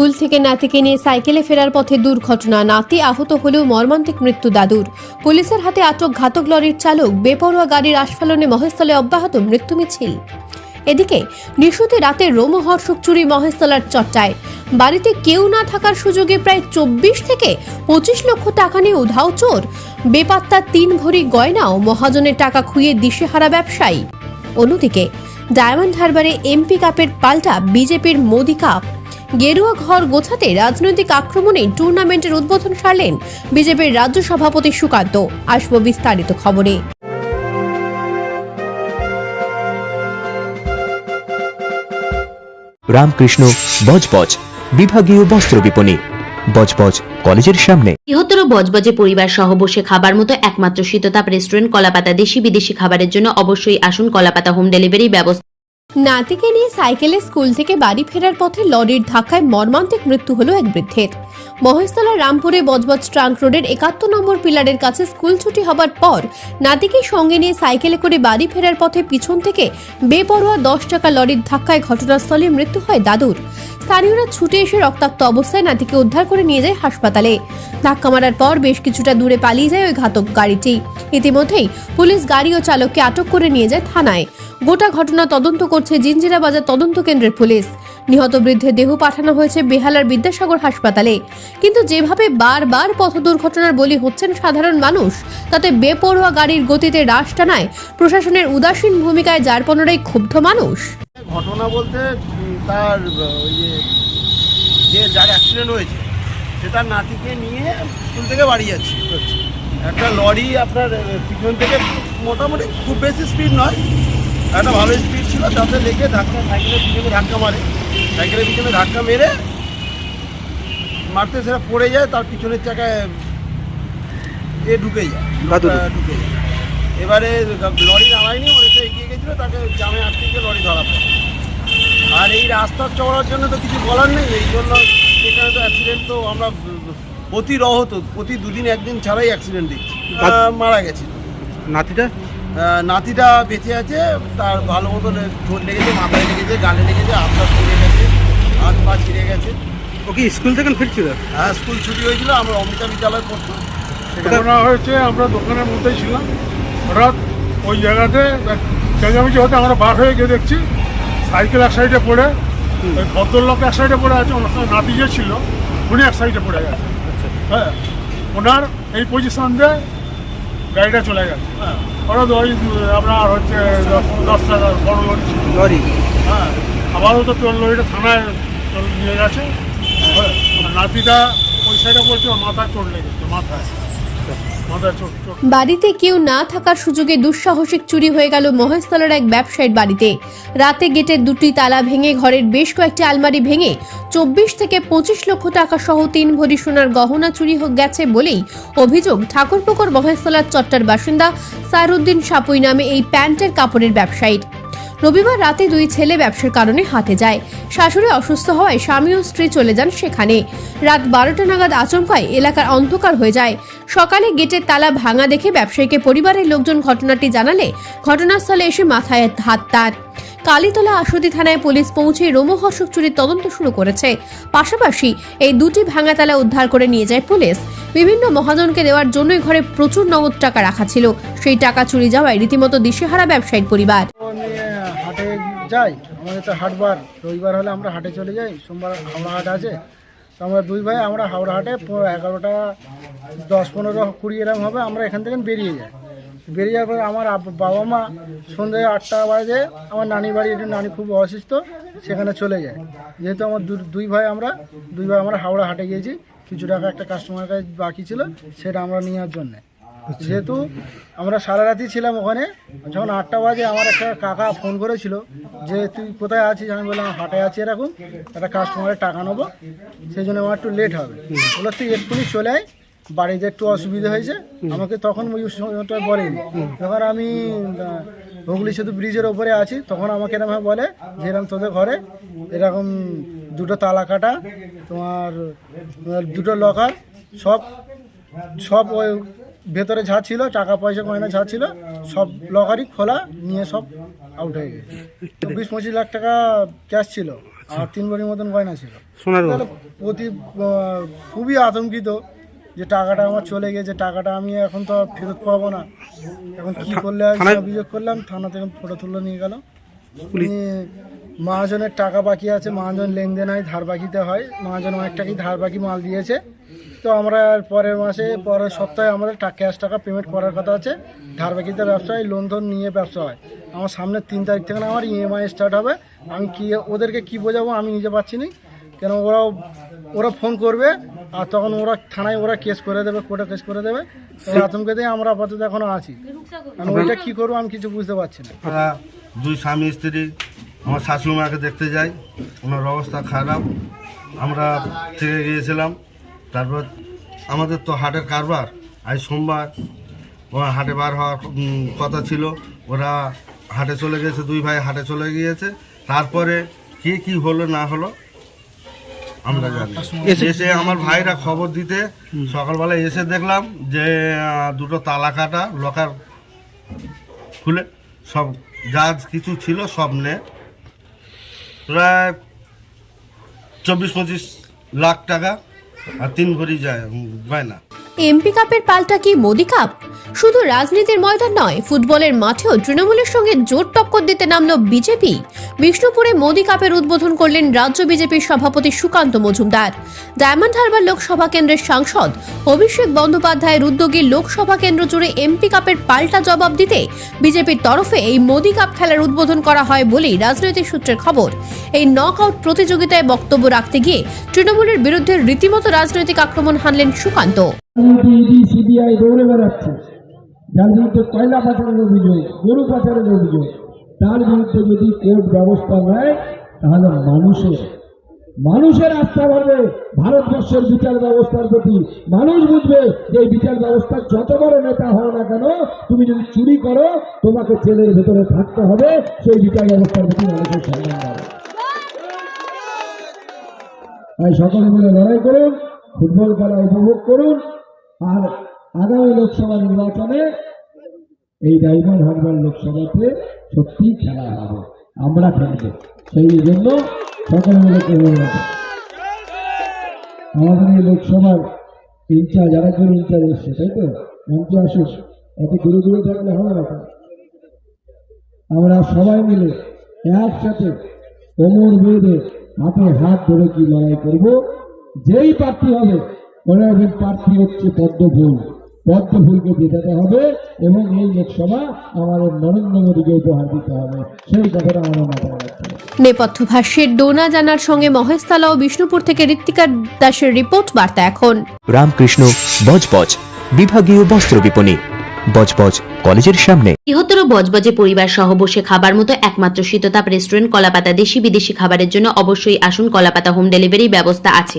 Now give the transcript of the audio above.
School থেকে নাতিকে নিয়ে সাইকেলে ফেরার পথে দুর্ঘটনা। নাতি আহত হলেও মর্মান্তিক মৃত্যু দাদুর। পুলিশের হাতে আটক ঘাতক লরির চালক বেপরোয়া গাড়ির আস্ফালনে মহেশতলে অব্যাহত মৃত্যু মিছিল। এদিকে, নিশুতে রাতে রোমহর্ষক চুরি মহেশতলার চট্টায় বাড়িতে কেউ না থাকার সুযোগে প্রায় চব্বিশ থেকে পঁচিশ লক্ষ টাকা নিয়ে উধাও চোর, বেপাত্তা তিন ভরি গয়নাও মহাজনের টাকা খুইয়ে দিশেহারা ব্যবসায়ী। অন্যদিকে, ডায়মন্ড হারবারে এমপি কাপের পাল্টা বিজেপির মোদি কাপ। গেরুয়া ঘর গোছাতে রাজনৈতিক আক্রমণে টুর্নামেন্টের উদ্বোধন সারলেন বিজেপির রাজ্য সভাপতি সুকান্ত। আসব বিস্তারিত খবরে। রামকৃষ্ণ বজবজ বিভাগীয় বস্ত্র বিপণী। বজবজ কলেজের সামনে। বৃহত্তর বজবজে পরিবার সহ বসে খাবার মতো একমাত্র শীততাপ রেস্টুরেন্ট কলাপাতা দেশি বিদেশি খাবারের জন্য অবশ্যই আসুন কলাপাতা হোম ডেলিভারি ব্যবস্থা। নাতিকে নিয়ে সাইকেলে স্কুল থেকে বাড়ি ফেরার পথে লরির ধাক্কায় মর্মান্তিক মৃত্যু হলো এক বৃদ্ধের। মহেশতলার রামপুরে বজবজ ট্রাঙ্ক রোডের একাত্তর নম্বর পিলারের কাছে স্কুল ছুটি হবার পর নাতিকে সঙ্গে নিয়ে সাইকেলে করে বাড়ি ফেরার পথে পিছন থেকে বেপরোয়া দশ টাকা লরির ধাক্কায় ঘটনাস্থলে মৃত্যু হয় দাদুর। স্থানীয়রা ছুটে এসে রক্তাক্ত অবস্থায় নাতিকে উদ্ধার করে নিয়ে যায় হাসপাতালে। ধাক্কা মারার পর বেশ কিছুটা দূরে পালিয়ে যায় ওই ঘাতক গাড়িটি। ইতিমধ্যেই পুলিশ গাড়ি ও চালককে আটক করে নিয়ে যায় থানায়। গোটা ঘটনা তদন্ত করছে জিঞ্জিরা বাজার তদন্ত কেন্দ্রের পুলিশ। নিহত বৃদ্ধের দেহ পাঠানো হয়েছে বেহালার বিদ্যাসাগর হাসপাতালে। কিন্তু যেভাবে বারবার পথ দুর্ঘটনার বলি হচ্ছেন সাধারণ মানুষ, তাতে বেপরোয়া গাড়ির গতিতে রাশ টানায় প্রশাসনের উদাসীন ভূমিকায় যার পনেরোই ক্ষুব্ধ মানুষ। ঘটনা বলতে তার যে যার অ্যাক্সিডেন্ট হয়েছে, সে তার নাতিকে নিয়ে স্কুল থেকে বাড়ি যাচ্ছে। একটা লরি আপনার পিছন থেকে মোটামুটি খুব বেশি স্পিড নয়, একটা ভালো স্পিড ছিল, তাতে লেগে ধাক্কা, সাইকেলের পিছনে ধাক্কা মারে। সাইকেলের পিছনে ধাক্কা মেরে মারতে সেটা পড়ে যায় তার পিছনের চাকায় এ ঢুকে যায়। ঢুকে যায়। এবারে লরি নামায়নি অনেকটা এগিয়ে গেছিল তাকে জামে আটকে গিয়ে লরি ধরা পড়ে। আর এই রাস্তা চড়ার জন্য তো কিছু বলার নেই এই জন্য এখানে তো অ্যাক্সিডেন্ট তো আমরা প্রতি রহত প্রতি দুদিন একদিন ছাড়াই অ্যাক্সিডেন্ট দেখছি। মারা গেছে নাতিটা? নাতিটা বেঁচে আছে তার ভালো মতন চোট লেগেছে মাথায় লেগেছে গালে লেগেছে হাতটা ছিঁড়ে গেছে হাত পা ছিঁড়ে গেছে। ও কি স্কুল থেকে ফিরছিল? হ্যাঁ স্কুল ছুটি হয়েছিল আমরা অমিতা বিদ্যালয় পড়তো ঘটনা হয়েছে আমরা দোকানের মধ্যেই ছিলাম। হঠাৎ ওই জায়গাতে চেঁচামেচি হতে আমরা বার হয়ে গিয়ে দেখছি সাইকেল এক সাইডে পড়ে ওই ভদ্রলোক এক সাইডে পড়ে আছে ওনার সঙ্গে নাতি যে ছিল উনি এক সাইডে পড়ে গেছে। হ্যাঁ ওনার এই পজিশন দিয়ে গাড়িটা চলে গেছে। হ্যাঁ। ওরা ওই আপনার হচ্ছে দশ টাকার বড় লরি হ্যাঁ আবারও তো তোর লরিটা থানায় নিয়ে গেছে। বাড়িতে কেউ না থাকার সুযোগে দুঃসাহসিক চুরি হয়ে গেল মহেশতলার এক ব্যবসায়ীর বাড়িতে। রাতে গেটের দুটি তালা ভেঙে ঘরের বেশ কয়েকটি আলমারি ভেঙে চব্বিশ থেকে পঁচিশ লক্ষ টাকা সহ তিন ভরি সোনার গহনা চুরি গেছে বলেই অভিযোগ ঠাকুরপুকুর মহেশতলার চট্টার বাসিন্দা সারুদ্দিন সাপুই নামে এই প্যান্টের কাপড়ের ব্যবসায়ীর। রবিবার রাতে দুই ছেলে ব্যবসার কারণে হাটে যায়। শাশুড়ি অসুস্থ হওয়ায় স্বামী ও স্ত্রী চলে যান সেখানে। রাত বারোটা নাগাদ আচমকায় এলাকার অন্ধকার হয়ে যায়। সকালে গেটের তালা ভাঙা দেখে ব্যবসায়ীকে পরিবারের লোকজন ঘটনাটি জানালে ঘটনাস্থলে এসে মাথায় হাত তার। কালীতলা আশুতি থানায় পুলিশ পৌঁছে রোমহর্ষক চুরির তদন্ত শুরু করেছে। পাশাপাশি এই দুটি ভাঙা তালা উদ্ধার করে নিয়ে যায় পুলিশ। বিভিন্ন মহাজনকে দেওয়ার জন্যই ঘরে প্রচুর নগদ টাকা রাখা ছিল। সেই টাকা চুরি যাওয়ায় রীতিমতো দিশেহারা ব্যবসায়ীর পরিবার। যাই, আমাদের তো হাটবার রবিবার হলে আমরা হাটে চলে যাই, সোমবার হাওড়া হাট আছে। তো আমরা দুই ভাই, আমরা হাওড়া হাটে এগারোটা, দশ, পনেরো, কুড়ি এরকম হবে, আমরা এখান থেকে বেরিয়ে যাই। বেরিয়ে যাওয়ার পরে আমার বাবা মা সন্ধ্যে আটটা বাজে, আমার নানি বাড়ি, একটু নানি খুব অসুস্থ, সেখানে চলে যায়। যেহেতু আমার দুই ভাই আমরা, দুই ভাই আমরা হাওড়া হাটে গিয়েছি, কিছু টাকা একটা কাস্টমার কাছে বাকি ছিল, সেটা আমরা নেওয়ার জন্যে। যেহেতু আমরা সারা রাতই ছিলাম ওখানে, যখন আটটা বাজে আমার একটা কাকা ফোন করেছিল যে, তুই কোথায় আছিস? আমি বললাম হাটে আছি এরকম, একটা কাস্টমারের টাকা নেব, সেই জন্য আমার একটু লেট হবে। বলল, তুই এক্ষুনি চলে আয়, বাড়িতে একটু অসুবিধা হয়েছে, আমাকে তখন ওই সময়টা বলেনি। যখন আমি হুগলি সেতু ব্রিজের ওপরে আছি, তখন আমাকে এরকম বলে যে এরকম তোদের ঘরে, এরকম দুটো তালা কাটা, তোমার দুটো লকার সব সব ওই ভেতরে যা ছিল টাকা পয়সা গয়না যা ছিল সব লকারই খোলা নিয়ে সব আউট হয়ে গেছে। চব্বিশ পঁচিশ লাখ টাকা ক্যাশ ছিল আর তিন ভরির মতন গয়না ছিল। সোনার প্রতি খুবই আতঙ্কিত যে টাকাটা আমার চলে গেছে টাকাটা আমি এখন তো ফেরত পাবো না। এখন কি করলে অভিযোগ করলাম থানা থেকে ফটো তুলে নিয়ে গেল। মহাজনের টাকা বাকি আছে মহাজন লেনদেন হয় ধার বাকিতে হয়। মহাজন অনেক টাকাই ধার বাকি মাল দিয়েছে। তো আমরা আর পরের মাসে পরের সপ্তাহে আমাদের ক্যাশ টাকা পেমেন্ট করার কথা আছে। ধার বাকিতে ব্যবসা হয় লোন টোন নিয়ে ব্যবসা হয়। আমার সামনের তিন তারিখ থেকে না আমার ইএমআই স্টার্ট হবে। আমি কি ওদেরকে কি বোঝাবো আমি নিজে পাচ্ছি না। কেন ওরাও ওরা ফোন করবে আর তখন ওরা থানায় ওরা কেস করে দেবে কোর্টে কেস করে দেবে। এই দিয়ে আমরা আপাতত এখনও আছি। আমি ওইটা কী করব আমি কিছু বুঝতে পারছি না। দুই স্বামী স্ত্রী আমার শাশুড়ি মাকে দেখতে যাই। ওনার অবস্থা খারাপ। আমরা থেকে গিয়েছিলাম। তারপর আমাদের তো হাটের কারবার আজ সোমবার। ওরা হাটে বার হওয়ার কথা ছিল। ওরা হাটে চলে গেছে দুই ভাই হাটে চলে গিয়েছে। তারপরে কি কি হলো না হলো আমরা জানি এসে আমার ভাইরা খবর দিতে সকালবেলায় এসে দেখলাম যে দুটো তালা কাটা লকার খুলে সব যা কিছু ছিল সব নে। প্রায় চব্বিশ পঁচিশ লাখ টাকা আর তিন ভরি যায় না। এমপি কাপের পাল্টা কি মোদি কাপ? শুধু রাজনীতির ময়দান নয়, ফুটবলের মাঠেও তৃণমূলের সঙ্গে জোর টক্কর দিতে নামল বিজেপি। বিষ্ণুপুরে মোদি কাপের উদ্বোধন করলেন রাজ্য বিজেপির সভাপতি সুকান্ত মজুমদার। ডায়মন্ড হারবার লোকসভা কেন্দ্রের সাংসদ অভিষেক বন্দ্যোপাধ্যায়ের উদ্যোগে লোকসভা কেন্দ্র জুড়ে এমপি কাপের পাল্টা জবাব দিতে বিজেপির তরফে এই মোদি কাপ খেলার উদ্বোধন করা হয় বলেই রাজনৈতিক সূত্রের খবর। এই নক আউট প্রতিযোগিতায় বক্তব্য রাখতে গিয়ে তৃণমূলের বিরুদ্ধে রীতিমতো রাজনৈতিক আক্রমণ হানলেন সুকান্ত। ইডি সিবিআই দৌড়ে বেড়াচ্ছে। যার বিরুদ্ধে কয়লা পাচারের অভিযোগ, গরু পাচারের অভিযোগ, তার বিরুদ্ধে যদি কোর্ট ব্যবস্থা নেয়, তাহলে মানুষের মানুষের আস্থা বাড়বে। ভারতবর্ষের বিচার ব্যবস্থার প্রতি মানুষ বুঝবে যে বিচার ব্যবস্থা যত বড় নেতা হও না কেন, তুমি যদি চুরি করো, তোমাকে জেলের ভেতরে থাকতে হবে। সেই বিচার ব্যবস্থার প্রতি মানুষের সম্মান বাড়বে। তাই সকলে মিলে লড়াই করুন, ফুটবল খেলা উপভোগ করুন। আর আগামী লোকসভা নির্বাচনে এই ডায়মন্ড হারবার লোকসভাতে সত্যি খেলা হবে। আমরা খেলব। সেই জন্য মিলে আমাদের এই লোকসভার ইনচার্জ, আরেকজন ইনচার্জ এসছে, তাই তো? মঞ্চে আসুন। এত দূরে দূরে থাকলে হবে না আমরা সবাই মিলে একসাথে কোমর বেঁধে হাতে হাত ধরে কি লড়াই করব? যেই প্রার্থী হবে মনে রাখবেন প্রার্থী হচ্ছে পদ্ম ফুল পদ্ম ফুলকে জেতাতে হবে এবং এই লোকসভা আমাদের নরেন্দ্র মোদীকে উপহার দিতে হবে। সেই কথাটা আমার মাথায় রাখতে হবে। নেপথ্য ভাষ্যের ডোনা জানার সঙ্গে মহেশতলা ও বিষ্ণুপুর থেকে ঋত্বিকা দাসের রিপোর্ট বার্তা এখন। রামকৃষ্ণ বজবজ বিভাগীয় বস্ত্র বিপণী। বজবজ কলেজের সামনে। বৃহত্তর বজবজে পরিবার সহ বসে খাবার মতো একমাত্র শীততাপ রেস্টুরেন্ট কলাপাতা দেশি বিদেশি খাবারের জন্য অবশ্যই আসুন কলাপাতা হোম ডেলিভারি ব্যবস্থা আছে।